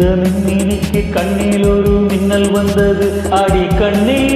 இந்த மின்னினிக்கு கண்ணில் ஒரு மின்னல் வந்தது. அடி கண்ணில்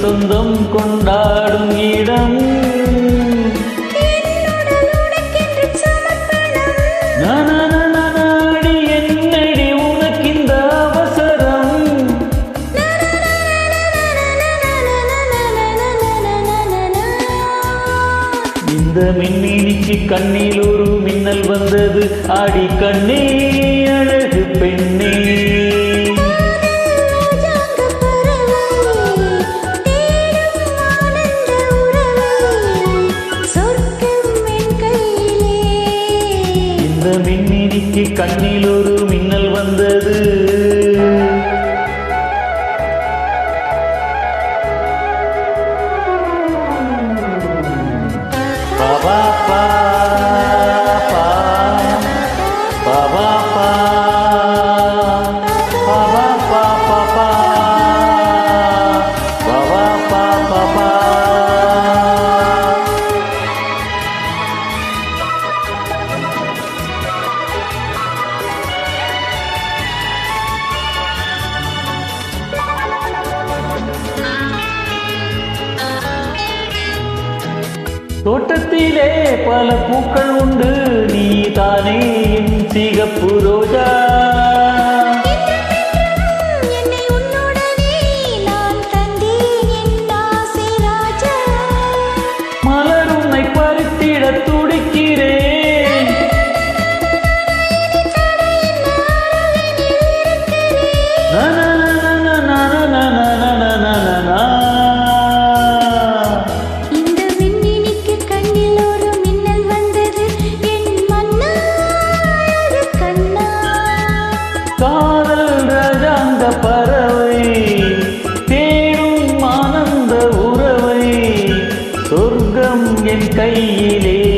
சொந்தம் கொண்டாடும் இடம். இந்த மின்னிடிக்கு கண்ணில் ஒரு மின்னல் வந்தது. ஆடி கண்ணே அழகு பெண்ணே. மின்னிடிக்கு கண்ணில் ஒரு மின்னல் வந்தது. தோட்டத்திலே பல பூக்கள் உண்டு நீ தானே என் சிகப்பு ரோஜா. என் கையிலே.